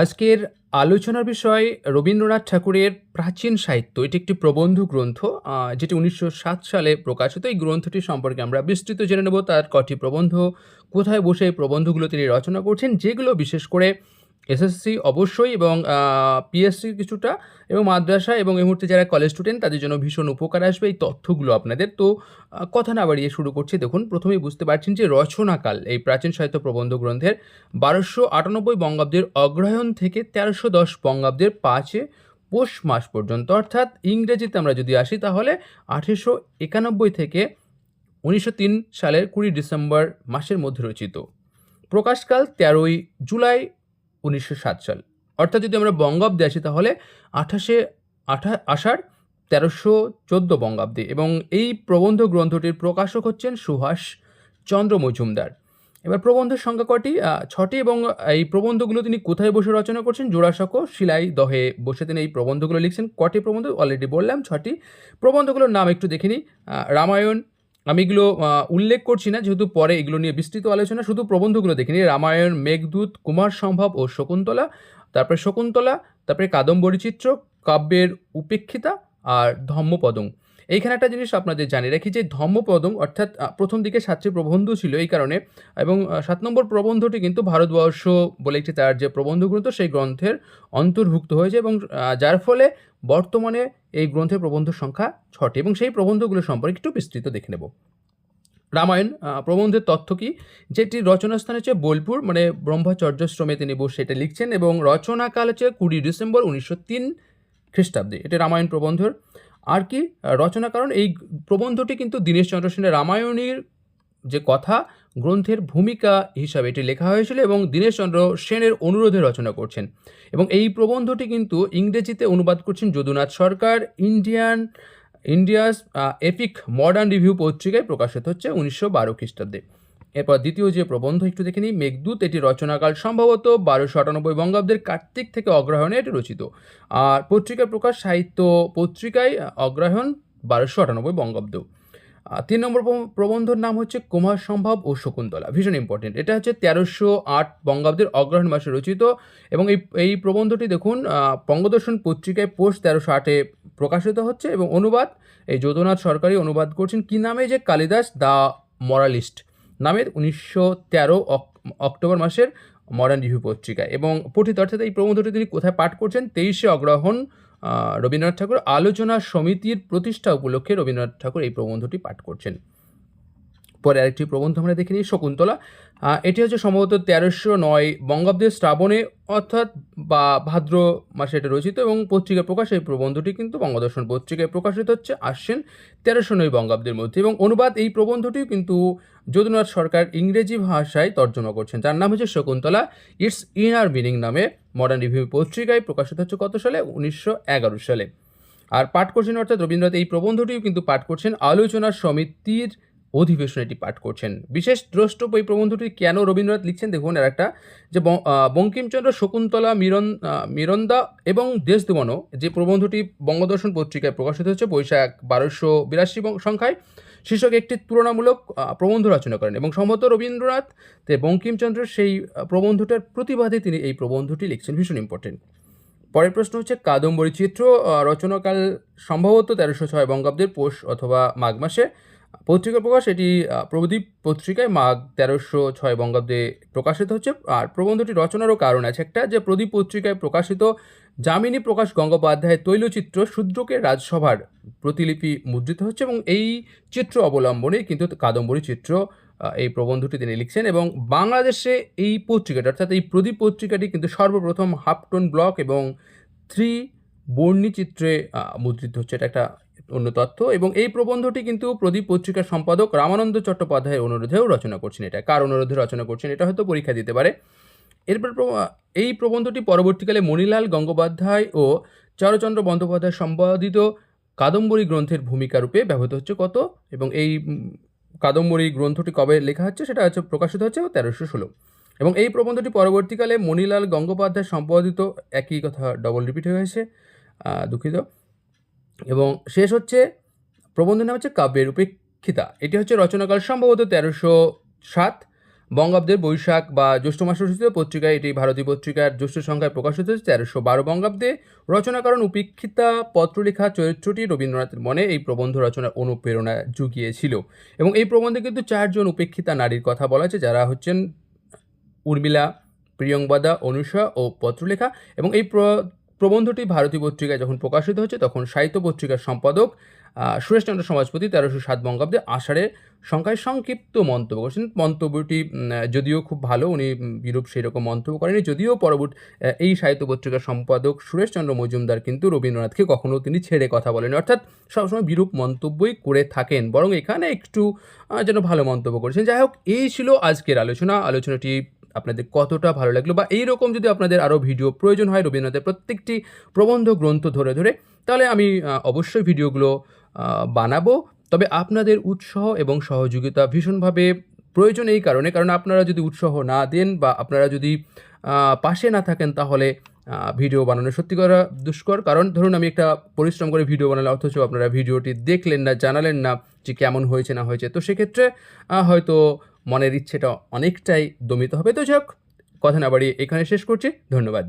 আজকের আলোচনার বিষয় রবীন্দ্রনাথ ঠাকুরের প্রাচীন সাহিত্য। এটি একটি প্রবন্ধ গ্রন্থ যেটি উনিশশো সাত সালে প্রকাশিত। এই গ্রন্থটি সম্পর্কে আমরা বিস্তৃত জেনে নেব। তার কটি প্রবন্ধ, কোথায় বসে এই প্রবন্ধগুলো তিনি রচনা করছেন, যেগুলো বিশেষ করে এসএসসি অবশ্যই এবং পিএসসি কিছুটা এবং মাদ্রাসা এবং এই মুহূর্তে যারা কলেজ স্টুডেন্ট তাদের জন্য ভীষণ উপকার আসবে এই তথ্যগুলো আপনাদের। তো কথা না বাড়িয়ে শুরু করছি। দেখুন, প্রথমেই বুঝতে পারছেন যে রচনাকাল, এই প্রাচীন সাহিত্য প্রবন্ধ গ্রন্থের বারোশো আটানব্বই বঙ্গাব্দের অগ্রহায়ণ থেকে তেরোশো দশ বঙ্গাব্দের পাঁচে পৌষ মাস পর্যন্ত, অর্থাৎ ইংরেজিতে আমরা যদি আসি তাহলে আঠেরোশো একানব্বই থেকে উনিশশো তিন সালের কুড়ি ডিসেম্বর মাসের মধ্যে রচিত। প্রকাশকাল তেরোই জুলাই উনিশশো সাত সাল। অর্থাৎ যদি আমরা বঙ্গাব্দে আসি তাহলে আঠাশে, আঠা, আষাঢ় তেরোশো চোদ্দ বঙ্গাব্দে এবং এই প্রবন্ধ গ্রন্থটির প্রকাশক হচ্ছেন সুভাষ চন্দ্র মজুমদার। এবার প্রবন্ধের সংখ্যা কটি? ছটি এবং এই প্রবন্ধগুলো তিনি কোথায় বসে রচনা করছেন? জোড়াসাঁকো, শিলাই দহে বসে তিনি এই প্রবন্ধগুলো লিখছেন। কটি প্রবন্ধ? অলরেডি বললাম, ছটি। প্রবন্ধগুলোর নাম একটু দেখে নিই। রামায়ণ আমি এগুলো উল্লেখ করছি না, যেহেতু পরে এগুলো নিয়ে বিস্তৃত আলোচনা, শুধু প্রবন্ধগুলো দেখিনি। রামায়ণ, মেঘদূত, কুমার সম্ভব ও শকুন্তলা, তারপরে শকুন্তলা, তারপরে কাদম্বরী চিত্র কাব্যের উপেক্ষিতা আর ধম্মপদং। এইখানে একটা জিনিস আপনাদের জানিয়ে রাখি যে ধম্মপদং অর্থাৎ প্রথম দিকে সাতটি প্রবন্ধ ছিল এই কারণে, এবং সাত নম্বর প্রবন্ধটি কিন্তু ভারতবর্ষ বলে একটি তার যে প্রবন্ধ গ্রন্থ সেই গ্রন্থের অন্তর্ভুক্ত হয়েছে এবং যার ফলে বর্তমানে এই গ্রন্থের প্রবন্ধ সংখ্যা ছটি এবং সেই প্রবন্ধগুলো সম্পর্কে একটু বিস্তৃত দেখে নেব। রামায়ণ প্রবন্ধের তথ্য কি? যেটি রচনাস্থান হচ্ছে বোলপুর মানে ব্রহ্মচর্যশ্রমে তিনি বসে এটা লিখছেন এবং রচনাকাল হচ্ছে কুড়ি ডিসেম্বর উনিশশো তিন খ্রিস্টাব্দে। এটি রামায়ণ প্রবন্ধর। আর কি রচনা কারণ এই প্রবন্ধটি কিন্তু দীনেশচন্দ্র সেনের রামায়ণীর যে কথা, গ্রন্থের ভূমিকা হিসাবে এটি লেখা হয়েছিল এবং দীনেশচন্দ্র সেনের অনুরোধে রচনা করছেন। এবং এই প্রবন্ধটি কিন্তু ইংরেজিতে অনুবাদ করছেন Jadunath Sarkar, Indian, India's epic Modern Review পত্রিকায় প্রকাশিত হচ্ছে উনিশশো বারো খ্রিস্টাব্দে। এরপর দ্বিতীয় যে প্রবন্ধ একটু দেখে নিই। মেঘদূত, এটি রচনাকাল সম্ভবত বারোশো আটানব্বই বঙ্গাব্দের কার্তিক থেকে অগ্রহায়ণে এটি রচিত। আর পত্রিকার প্রকাশ সাহিত্য পত্রিকায় অগ্রহায়ণ বারোশো আটানব্বই বঙ্গাব্দ। তিন নম্বর প্রব- প্রবন্ধর নাম হচ্ছে কুমার সম্ভব ও শকুন্তলা। ভীষণ ইম্পর্টেন্ট এটা হচ্ছে তেরোশো আট বঙ্গাব্দের অগ্রহায়ণ মাসে রচিত এবং এই এই প্রবন্ধটি দেখুন বঙ্গদর্শন পত্রিকায় পোস্ট তেরোশো আটে প্রকাশিত হচ্ছে এবং অনুবাদ, এই যদুনাথ সরকারি অনুবাদ করছেন। কি নামে যে কালিদাস দ্য মরালিস্ট? নামের উনিশশো তেরো অক্টোবর মাসের মডার্ন রিভিউ পত্রিকায়। এবং পঠিত অর্থাৎ এই প্রবন্ধটি তিনি কোথায় পাঠ করছেন? তেইশে অগ্রহণ রবীন্দ্রনাথ ঠাকুর আলোচনা সমিতির প্রতিষ্ঠা উপলক্ষে রবীন্দ্রনাথ ঠাকুর এই প্রবন্ধটি পাঠ করছেন। পরে আরেকটি প্রবন্ধ আমরা দেখে নিই, শকুন্তলা। এটি হচ্ছে সম্ভবত তেরোশো নয় বঙ্গাব্দের শ্রাবণে, অর্থাৎ বা ভাদ্র মাসে এটা রচিত এবং পত্রিকায় প্রকাশ, এই প্রবন্ধটি কিন্তু বঙ্গদর্শন পত্রিকায় প্রকাশিত হচ্ছে, আসছেন তেরোশো নয় বঙ্গাব্দের মধ্যে। এবং অনুবাদ, এই প্রবন্ধটিও কিন্তু যদুনাথ সরকার ইংরেজি ভাষায় তর্জমা করছেন। যার নাম হচ্ছে শকুন্তলা, ইটস ইনার মিনিং নামে মডার্ন রিভিউ পত্রিকায় প্রকাশিত হচ্ছে কত সালে? উনিশশো এগারো সালে। আর পাঠ করছেন অর্থাৎ রবীন্দ্রনাথ, এই প্রবন্ধটিও কিন্তু পাঠ করছেন আলোচনা সমিতির অধিবেশনে এটি পাঠ করছেন। বিশেষ দ্রষ্টব্য এই প্রবন্ধটি কেন রবীন্দ্রনাথ লিখছেন? দেখুন, আর একটা যে বঙ্কিমচন্দ্র শকুন্তলা মিরন মিরন্দা এবং দেশদুমনো যে প্রবন্ধটি বঙ্গদর্শন পত্রিকায় প্রকাশিত হচ্ছে বৈশাখ বারোশো বিরাশি সংখ্যায়, শীর্ষক একটি তুলনামূলক প্রবন্ধ রচনা করেন এবং সম্ভবত রবীন্দ্রনাথ তে বঙ্কিমচন্দ্রের সেই প্রবন্ধটার প্রতিবাদে তিনি এই প্রবন্ধটি লিখছেন, ভীষণ ইম্পর্টেন্ট পরের প্রশ্ন হচ্ছে, কাদম্বরী চিত্র রচনাকাল সম্ভবত তেরোশো ছয় বঙ্গাব্দের পৌষ অথবা মাঘ মাসে। পত্রিকা প্রকাশ, এটি প্রদীপ পত্রিকায় মাঘ তেরোশো ছয় বঙ্গাব্দে প্রকাশিত হচ্ছে। আর প্রবন্ধটি রচনারও কারণ আছে একটা, যে প্রদীপ পত্রিকায় প্রকাশিত যামিনী প্রকাশ গঙ্গোপাধ্যায়ের তৈলচিত্র শূদ্রকে রাজসভার প্রতিলিপি মুদ্রিত হচ্ছে এবং এই চিত্র অবলম্বনে কিন্তু কাদম্বরী চিত্র এই প্রবন্ধটি তিনি লিখছেন এবং বাংলাদেশে এই পত্রিকাটি, অর্থাৎ এই প্রদীপ পত্রিকাটি কিন্তু সর্বপ্রথম হাফটন ব্লক এবং থ্রি বর্ণী চিত্রে মুদ্রিত হচ্ছে। এটা একটা অন্য তথ্য এবং এই প্রবন্ধটি কিন্তু প্রদীপ পত্রিকার সম্পাদক রামানন্দ চট্টোপাধ্যায়ের অনুরোধেও রচনা করছেন এটা। কার অনুরোধে রচনা করছেন এটা হয়তো পরীক্ষা দিতে পারে। এরপর এই প্রবন্ধটি পরবর্তীকালে মণিলাল গঙ্গোপাধ্যায় ও চারুচন্দ্র বন্দ্যোপাধ্যায় সম্পাদিত কাদম্বরী গ্রন্থের ভূমিকা রূপে ব্যবহৃত হচ্ছে কত? এবং এই কাদম্বরী গ্রন্থটি কবে লেখা হচ্ছে সেটা হচ্ছে প্রকাশিত হচ্ছে তেরোশো ষোলো। এবং এই প্রবন্ধটি পরবর্তীকালে মণিলাল গঙ্গোপাধ্যায় সম্পাদিত একই কথা ডবল রিপিট হয়েছে দুঃখিত। এবং শেষ হচ্ছে, প্রবন্ধের নাম হচ্ছে কাব্যের উপেক্ষিতা। এটি হচ্ছে রচনাকাল সম্ভবত তেরোশো সাত। বঙ্গাব্দের বৈশাখ বা জ্যৈষ্ঠ মাসে রচিত পত্রিকায় এটি ভারতীয় পত্রিকার জ্যৈষ্ঠ সংখ্যায় প্রকাশিত হয়েছে, তেরোশো বারো বঙ্গাব্দে। রচনাকারণ উপেক্ষিতা, পত্রলেখা, চরিত্রটি রবীন্দ্রনাথের মনে এই প্রবন্ধ রচনার অনুপ্রেরণা জুগিয়েছিল। এবং এই প্রবন্ধে কিন্তু চারজন উপেক্ষিতা নারীর কথা বলা আছে, যারা হচ্ছেন উর্মিলা প্রিয়ংবদা অনুষা ও পত্রলেখা। এবং এই প্রবন্ধটি ভারতী পত্রিকায় যখন প্রকাশিত হচ্ছে তখন সাহিত্য পত্রিকার সম্পাদক সুরেশচন্দ্র সমাজপতি তেরোশো সাত বঙ্গাব্দে আষাঢ়ে সংখ্যায় সংক্ষিপ্ত মন্তব্য করেছেন। মন্তব্যটি যদিও খুব ভালো, উনি বিরূপ সেই রকম মন্তব্য করেনি যদিও পরবর্তী এই সাহিত্য পত্রিকার সম্পাদক সুরেশচন্দ্র মজুমদার কিন্তু রবীন্দ্রনাথকে কখনো তিনি ছেড়ে কথা বলেন অর্থাৎ সবসময় বিরূপ মন্তব্যই করে থাকেন। বরং এখানে একটু যেন ভালো মন্তব্য করেছেন। যাই হোক, এই ছিল আজকের আলোচনা। আলোচনাটি আপনাদের কতটা ভালো লাগল বা এই রকম যদি আপনাদের আরও ভিডিও প্রয়োজন হয় রবীন্দ্রনাথের প্রত্যেকটি প্রবন্ধ গ্রন্থ ধরে ধরে, তাহলে আমি অবশ্যই ভিডিওগুলো বানাবো। তবে আপনাদের উৎসাহ এবং সহযোগিতা ভীষণভাবে প্রয়োজন এই কারণে, কারণ আপনারা যদি উৎসাহ না দেন বা আপনারা যদি পাশে না থাকেন তাহলে ভিডিও বানানো সত্যি করা দুষ্কর। কারণ ধরুন আমি একটা পরিশ্রম করে ভিডিও বানালাম, অথচ আপনারা ভিডিওটি দেখলেন না, জানালেন না যে কেমন হয়েছে না হয়েছে। তো সেক্ষেত্রে হয়তো মনের ইচ্ছেটা অনেকটাই দমিত হবে। তো যাক কথা না বাড়িয়ে এখানে শেষ করছি। ধন্যবাদ।